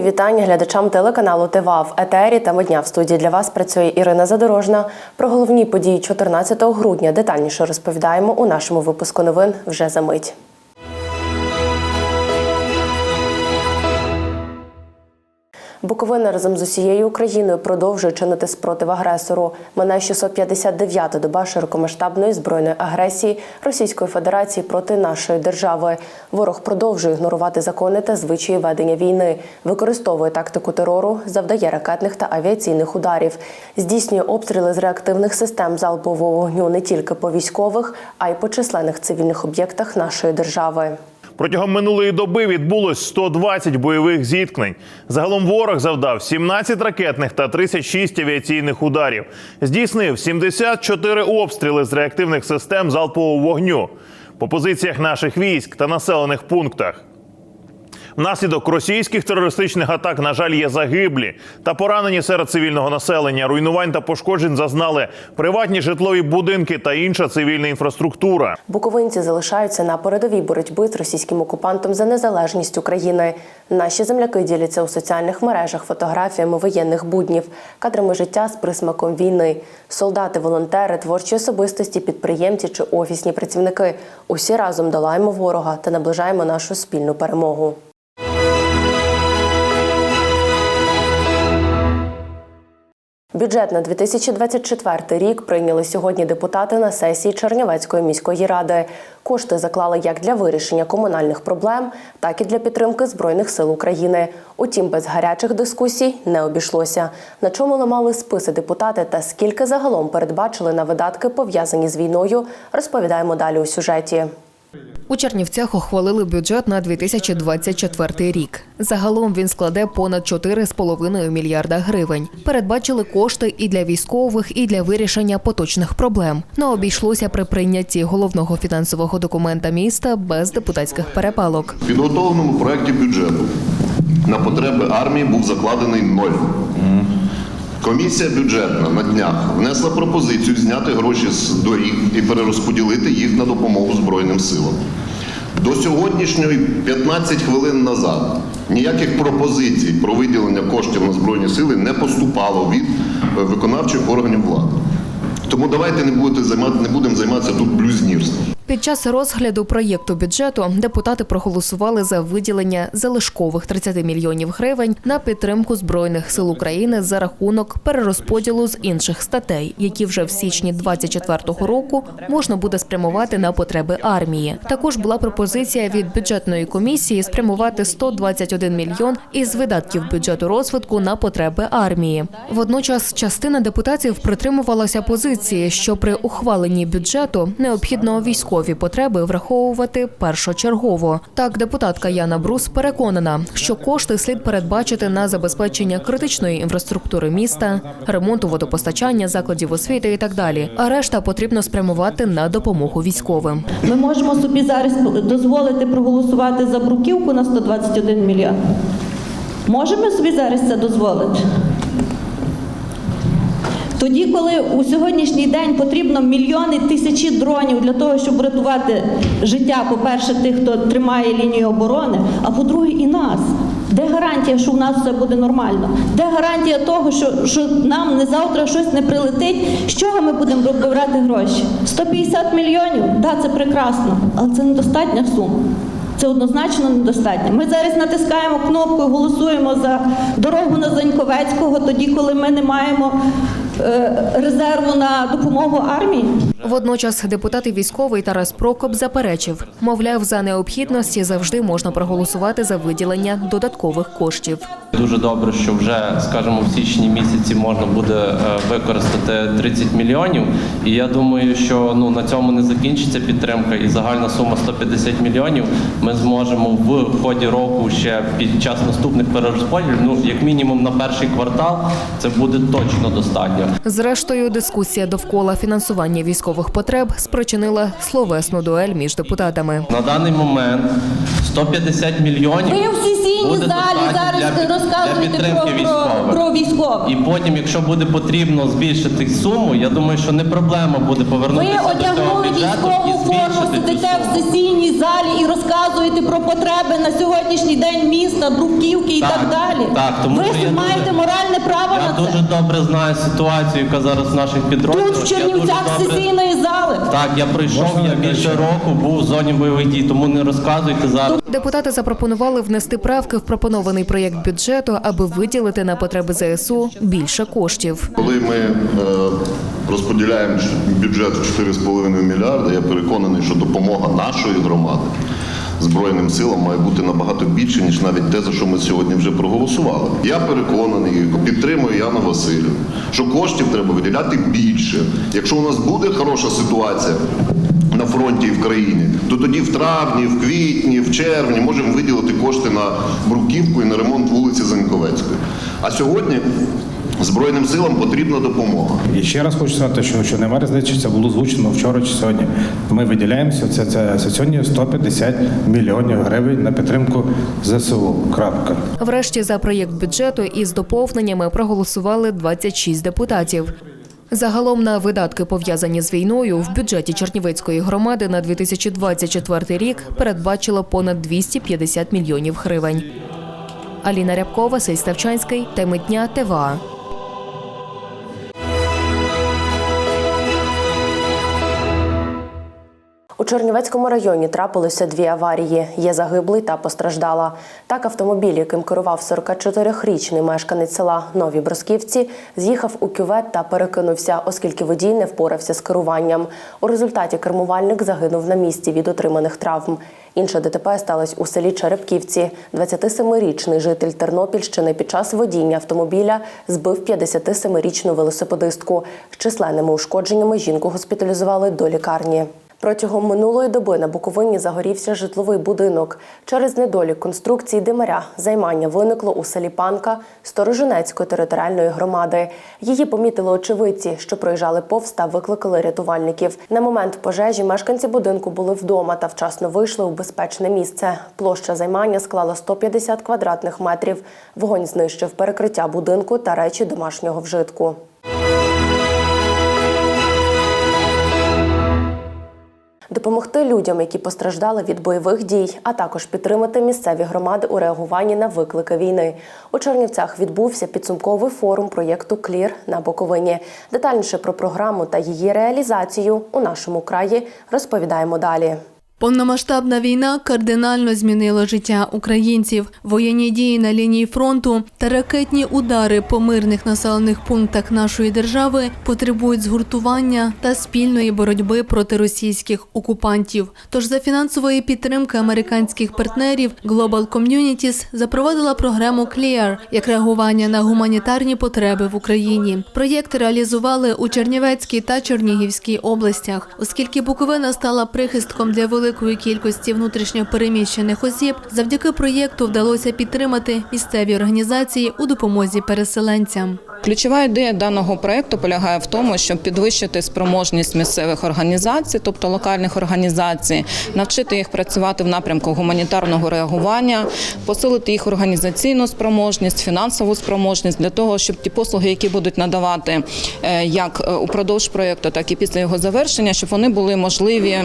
Мої вітання глядачам телеканалу ТВА в етері та дня в студії для вас працює Ірина Задорожна. Про головні події 14 грудня детальніше розповідаємо у нашому випуску новин вже за мить. Буковина разом з усією Україною продовжує чинити спротив агресору. Минає 659-та доба широкомасштабної збройної агресії Російської Федерації проти нашої держави. Ворог продовжує ігнорувати закони та звичаї ведення війни, використовує тактику терору, завдає ракетних та авіаційних ударів, здійснює обстріли з реактивних систем залпового вогню не тільки по військових, а й по численних цивільних об'єктах нашої держави. Протягом минулої доби відбулось 120 бойових зіткнень. Загалом ворог завдав 17 ракетних та 36 авіаційних ударів. Здійснив 74 обстріли з реактивних систем залпового вогню по позиціях наших військ та населених пунктах. Внаслідок російських терористичних атак, на жаль, є загиблі та поранені серед цивільного населення. Руйнувань та пошкоджень зазнали приватні житлові будинки та інша цивільна інфраструктура. Буковинці залишаються на передовій боротьби з російським окупантом за незалежність України. Наші земляки діляться у соціальних мережах фотографіями воєнних буднів, кадрами життя з присмаком війни. Солдати, волонтери, творчі особистості, підприємці чи офісні працівники. Усі разом долаємо ворога та наближаємо нашу спільну перемогу. Бюджет на 2024 рік прийняли сьогодні депутати на сесії Чернівецької міської ради. Кошти заклали як для вирішення комунальних проблем, так і для підтримки збройних сил України. Утім, без гарячих дискусій не обійшлося. На чому ламали списи депутати та скільки загалом передбачили на видатки пов'язані з війною, розповідаємо далі у сюжеті. У Чернівцях ухвалили бюджет на 2024 рік. Загалом він складе понад 4,5 мільярда гривень. Передбачили кошти і для військових, і для вирішення поточних проблем. Не обійшлося при прийнятті головного фінансового документа міста без депутатських перепалок. В підготовленому проєкті бюджету на потреби армії був закладений ноль. Комісія бюджетна на днях внесла пропозицію зняти гроші з доріг і перерозподілити їх на допомогу Збройним силам. До сьогоднішньої 15 хвилин назад ніяких пропозицій про виділення коштів на Збройні сили не поступало від е, виконавчих органів влади. Тому давайте не, не будемо займатися тут блюзнірством. Під час розгляду проєкту бюджету депутати проголосували за виділення залишкових 30 мільйонів гривень на підтримку збройних сил України за рахунок перерозподілу з інших статей, які вже в січні 2024 року можна буде спрямувати на потреби армії. Також була пропозиція від бюджетної комісії спрямувати 121 мільйон із видатків бюджету розвитку на потреби армії. Водночас частина депутатів притримувалася позиції, що при ухваленні бюджету необхідно військові потреби враховувати першочергово. Так, депутатка Яна Брус переконана, що кошти слід передбачити на забезпечення критичної інфраструктури міста, ремонту водопостачання, закладів освіти і так далі. А решта потрібно спрямувати на допомогу військовим. Ми можемо собі зараз дозволити проголосувати за бруківку на 121 мільйон. Можемо собі зараз це дозволити? Тоді, коли у сьогоднішній день потрібно мільйони тисячі дронів для того, щоб врятувати життя, по-перше, тих, хто тримає лінію оборони, а по-друге, і нас. Де гарантія, що у нас все буде нормально? Де гарантія того, що, що нам не завтра щось не прилетить? З чого ми будемо брати гроші? 150 мільйонів? Так, це прекрасно, але це недостатня сума. Це однозначно недостатньо. Ми зараз натискаємо кнопку голосуємо за дорогу на Заньковецького, тоді, коли ми не маємо резерву на допомогу армії. Водночас депутат і військовий Тарас Прокоп заперечив, мовляв, за необхідності завжди можна проголосувати за виділення додаткових коштів. Дуже добре, що вже, скажімо, в січні місяці можна буде е, використати 30 мільйонів. І я думаю, що ну на цьому не закінчиться підтримка, і загальна сума 150 мільйонів. Ми зможемо в ході року ще під час наступних перерозподілів, ну як мінімум на перший квартал, це буде точно достатньо. Зрештою, дискусія довкола фінансування військових потреб спричинила словесну дуель між депутатами. На даний момент 150 мільйонів Ви в сесійній залі зараз розказуєте про, про, військових. про військових. військових. І потім, якщо буде потрібно збільшити суму, я думаю, що не проблема буде Ви повернутися до цього одягнули військову форму, сидите в сесійній залі і розказуєте про потреби на сьогоднішній день міста, Бруківки і Так, так, далі. так, тому ви що я маєте дуже- моральне право Я на це. дуже добре знаю ситуацію, яка зараз в наших підрозділах. Тут в Чернівцях добре- сесійної зали. Так, я прийшов, я більше року був в зоні бойових дій, тому не розказуйте зараз. Депутати запропонували внести правки в пропонований проєкт бюджету, аби виділити на потреби ЗСУ більше коштів. Коли ми е, розподіляємо бюджет в 4,5 мільярда, я переконаний, що допомога нашої громади Збройним силам має бути набагато більше, ніж навіть те, за що ми сьогодні вже проголосували. Я переконаний, підтримую Яну Васильівну, що коштів треба виділяти більше. Якщо у нас буде хороша ситуація. На фронті і в країні, то тоді в травні, в квітні, в червні можемо виділити кошти на бруківку і на ремонт вулиці Заньковецької. А сьогодні Збройним силам потрібна допомога. І ще раз хочу сказати, що, що немає різниці, це було звучено вчора чи сьогодні. Ми виділяємося це, це, це сьогодні 150 мільйонів гривень на підтримку ЗСУ. Крапка. Врешті за проєкт бюджету із доповненнями проголосували 26 депутатів. Загалом на видатки, пов'язані з війною, в бюджеті Чернівецької громади на 2024 рік передбачило понад 250 мільйонів гривень. Аліна Рябкова, Василь Ставчанський, теми дня ТВА. Чернівецькому районі трапилося дві аварії. Є загиблий та постраждала. Так автомобіль, яким керував 44-річний мешканець села Нові Бросківці, з'їхав у кювет та перекинувся, оскільки водій не впорався з керуванням. У результаті кермувальник загинув на місці від отриманих травм. Інше ДТП сталося у селі Черепківці. 27-річний житель Тернопільщини під час водіння автомобіля збив 57-річну велосипедистку. З численними ушкодженнями жінку госпіталізували до лікарні. Протягом минулої доби на Буковині загорівся житловий будинок. Через недолік конструкції димаря займання виникло у селі Панка Сторожинецької територіальної громади. Її помітили очевидці, що проїжджали повз та викликали рятувальників. На момент пожежі мешканці будинку були вдома та вчасно вийшли у безпечне місце. Площа займання склала 150 квадратних метрів. Вогонь знищив перекриття будинку та речі домашнього вжитку. Допомогти людям, які постраждали від бойових дій, а також підтримати місцеві громади у реагуванні на виклики війни. У Чернівцях відбувся підсумковий форум проєкту Клір на Боковині. Детальніше про програму та її реалізацію у нашому краї розповідаємо далі. Повномасштабна війна кардинально змінила життя українців. Воєнні дії на лінії фронту та ракетні удари по мирних населених пунктах нашої держави потребують згуртування та спільної боротьби проти російських окупантів. Тож за фінансової підтримки американських партнерів Global Communities запровадила програму CLEAR як реагування на гуманітарні потреби в Україні. Проєкт реалізували у Чернівецькій та Чернігівській областях, оскільки Буковина стала прихистком для великої кількості внутрішньо переміщених осіб. Завдяки проєкту вдалося підтримати місцеві організації у допомозі переселенцям. Ключова ідея даного проекту полягає в тому, щоб підвищити спроможність місцевих організацій, тобто локальних організацій, навчити їх працювати в напрямку гуманітарного реагування, посилити їх організаційну спроможність, фінансову спроможність для того, щоб ті послуги, які будуть надавати е, як е, упродовж проекту, так і після його завершення, щоб вони були можливі.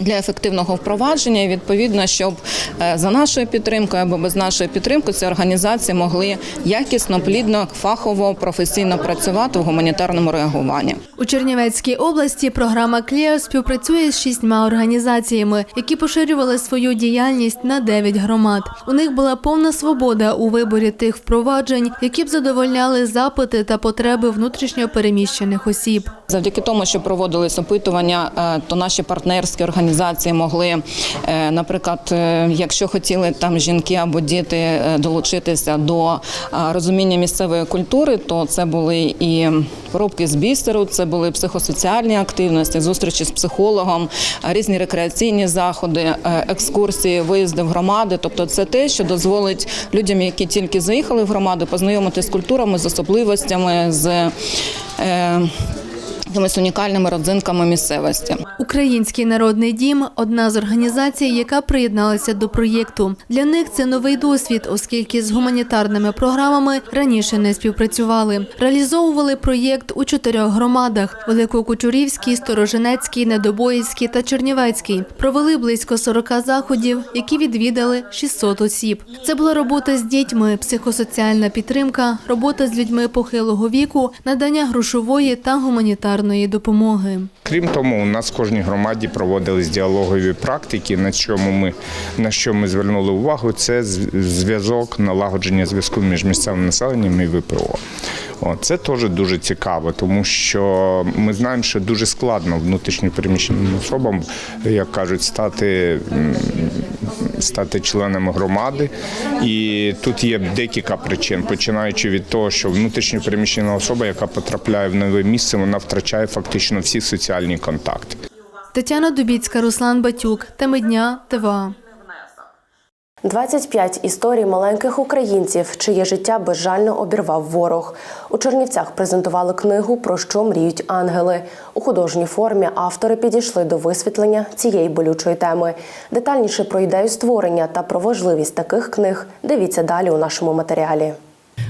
Для ефективного впровадження і відповідно, щоб е, за нашою підтримкою або без нашої підтримки ці організації могли якісно, плідно, фахово, професійно працювати в гуманітарному реагуванні. У Чернівецькій області програма «Клео» співпрацює з шістьма організаціями, які поширювали свою діяльність на дев'ять громад. У них була повна свобода у виборі тих впроваджень, які б задовольняли запити та потреби внутрішньо переміщених осіб. Завдяки тому, що проводились опитування, е, то наші партнерські організації могли, е, наприклад, е, якщо хотіли там жінки або діти долучитися до розуміння місцевої культури, то це були і поробки з бісеру, це були психосоціальні активності, зустрічі з психологом, різні рекреаційні заходи, екскурсії, виїзди в громади. Тобто, це те, що дозволить людям, які тільки заїхали в громаду, познайомитися з культурами, з особливостями, з е, якимись унікальними родзинками місцевості. Український народний дім одна з організацій, яка приєдналася до проєкту. Для них це новий досвід, оскільки з гуманітарними програмами раніше не співпрацювали. Реалізовували проєкт у чотирьох громадах: Великокучурівській, Сторожинецькій, Недобоїцькій та Чернівецькій. Провели близько 40 заходів, які відвідали 600 осіб. Це була робота з дітьми, психосоціальна підтримка, робота з людьми похилого віку, надання грошової та гуманітарної допомоги. Крім тому, у нас в кожній громаді проводились діалогові практики. На чому ми на що ми звернули увагу, це зв- зв'язок налагодження зв'язку між місцевим населенням і ВПО. О, це теж дуже цікаво, тому що ми знаємо, що дуже складно внутрішньо переміщеним особам, як кажуть, стати, стати членами громади. І тут є декілька причин, починаючи від того, що внутрішньо переміщена особа, яка потрапляє в нове місце, вона втрачає фактично всі соціальні контакти. Тетяна Дубіцька, Руслан Батюк. Теми дня ТВА. 25 історій маленьких українців, чиє життя безжально обірвав ворог. У Чернівцях презентували книгу Про що мріють ангели. У художній формі автори підійшли до висвітлення цієї болючої теми. Детальніше про ідею створення та про важливість таких книг дивіться далі у нашому матеріалі.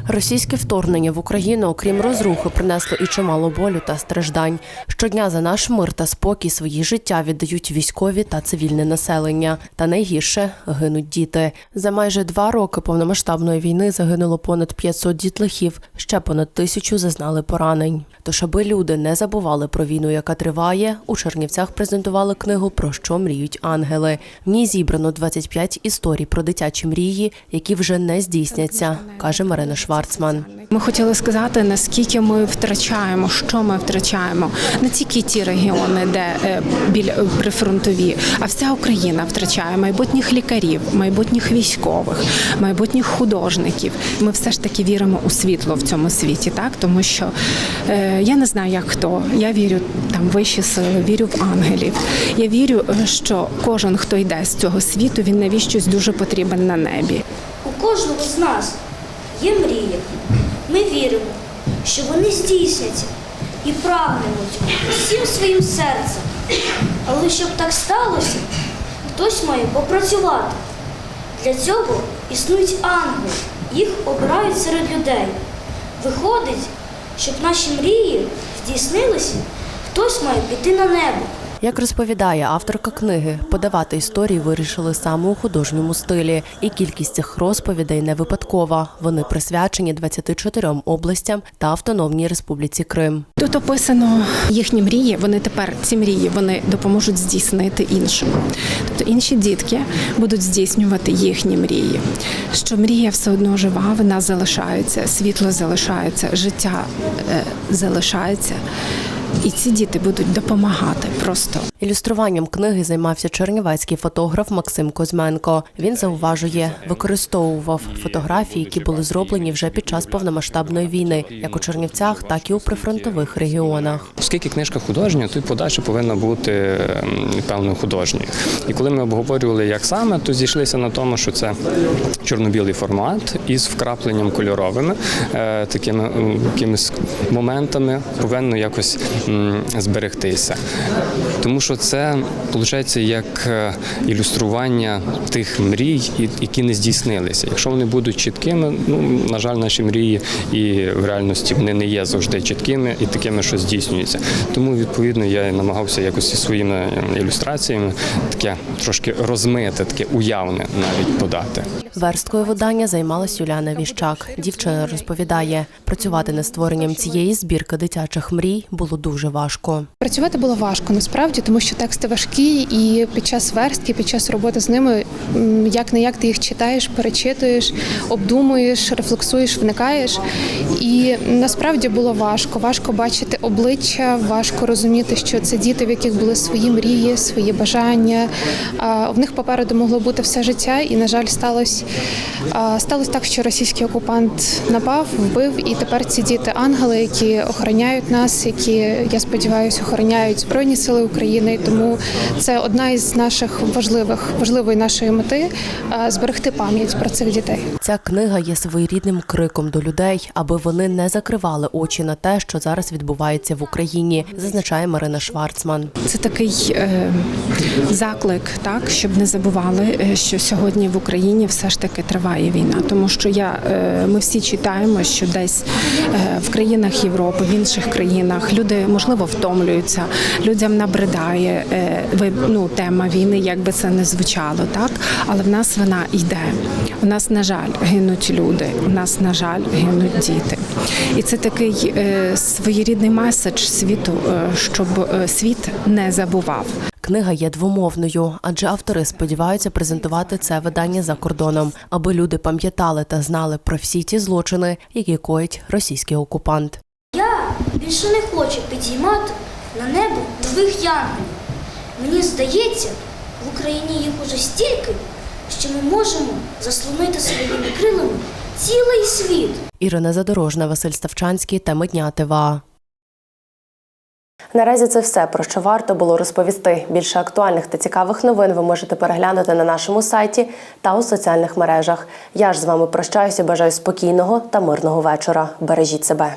Російське вторгнення в Україну, окрім розрухи, принесло і чимало болю та страждань. Щодня за наш мир та спокій свої життя віддають військові та цивільне населення. Та найгірше гинуть діти. За майже два роки повномасштабної війни загинуло понад 500 дітлахів. Ще понад тисячу зазнали поранень. Тож, аби люди не забували про війну, яка триває, у Чернівцях презентували книгу Про що мріють ангели. В ній зібрано 25 історій про дитячі мрії, які вже не здійсняться, каже Марина Шварцман. Ми хотіли сказати, наскільки ми втрачаємо, що ми втрачаємо. Не тільки ті регіони, де е, біля е, прифронтові, а вся Україна втрачає майбутніх лікарів, майбутніх військових, майбутніх художників. Ми все ж таки віримо у світло в цьому світі, так тому що е, я не знаю, як хто. Я вірю там в вищі сили, вірю в ангелів. Я вірю, е, що кожен, хто йде з цього світу, він навіщось дуже потрібен на небі. У кожного з нас є мрії. Ми віримо, що вони здійсняться і прагнемо всім своїм серцем. Але щоб так сталося, хтось має попрацювати. Для цього існують ангели, їх обирають серед людей. Виходить, щоб наші мрії здійснилися, хтось має піти на небо. Як розповідає авторка книги, подавати історії вирішили саме у художньому стилі, і кількість цих розповідей не випадкова. Вони присвячені 24 областям та Автономній Республіці Крим. Тут описано їхні мрії. Вони тепер ці мрії вони допоможуть здійснити іншим. Тобто інші дітки будуть здійснювати їхні мрії. Що мрія все одно жива, вона залишається, світло залишається, життя е, залишається. І ці діти будуть допомагати просто. Ілюструванням книги займався чернівецький фотограф Максим Козьменко. Він зауважує, використовував фотографії, які були зроблені вже під час повномасштабної війни, як у Чернівцях, так і у прифронтових регіонах. Оскільки книжка художня, то й подача повинна бути певною художньою. І коли ми обговорювали, як саме, то зійшлися на тому, що це чорно-білий формат із вкрапленням кольоровими, е, такими якимись моментами повинно якось зберегтися. Тому що це виходить як е, ілюстрування тих мрій, які не здійснилися. Якщо вони будуть чіткими, ну на жаль, наші мрії і в реальності вони не є завжди чіткими і такими, що здійснюються. Тому відповідно я намагався якось зі своїми ілюстраціями таке трошки розмите, таке уявне навіть подати. Версткою видання займалась Юліана Віщак. Дівчина розповідає, працювати над створенням цієї збірки дитячих мрій було дуже важко. Працювати було важко насправді, тому що тексти важкі, і під час верстки, під час роботи з ними, як не як ти їх читаєш, перечитуєш, обдумуєш, рефлексуєш, вникаєш. І насправді було важко. Важко бачити обличчя, важко розуміти, що це діти, в яких були свої мрії, свої бажання. В них попереду могло бути все життя, і на жаль, сталося сталося так, що російський окупант напав, вбив, і тепер ці діти ангели, які охороняють нас, які я сподіваюся, охороняють збройні сили України. Тому це одна із наших важливих важливої нашої мети зберегти пам'ять про цих дітей. Ця книга є своєрідним криком до людей, аби вони не закривали очі на те, що зараз відбувається в Україні, зазначає Марина Шварцман. Це такий е, заклик, так щоб не забували, е, що сьогодні в Україні все ж таки триває війна, тому що я е, ми всі читаємо, що десь е, в країнах Європи, в інших країнах люди можливо втомлюються, людям набридає е, ну, тема війни, як би це не звучало, так але в нас вона йде. У нас, на жаль, гинуть люди, у нас, на жаль, гинуть діти. І це такий е, своєрідний меседж світу, е, щоб е, світ не забував. Книга є двомовною, адже автори сподіваються презентувати це видання за кордоном, аби люди пам'ятали та знали про всі ті злочини, які коїть російський окупант. Я більше не хочу підіймати на небо нових янголів. Мені здається, в Україні їх уже стільки, що ми можемо заслонити своїми крилами цілий світ. Ірина Задорожна, Василь Ставчанський, теми дня ТВА. Наразі це все про що варто було розповісти. Більше актуальних та цікавих новин ви можете переглянути на нашому сайті та у соціальних мережах. Я ж з вами прощаюся. Бажаю спокійного та мирного вечора. Бережіть себе.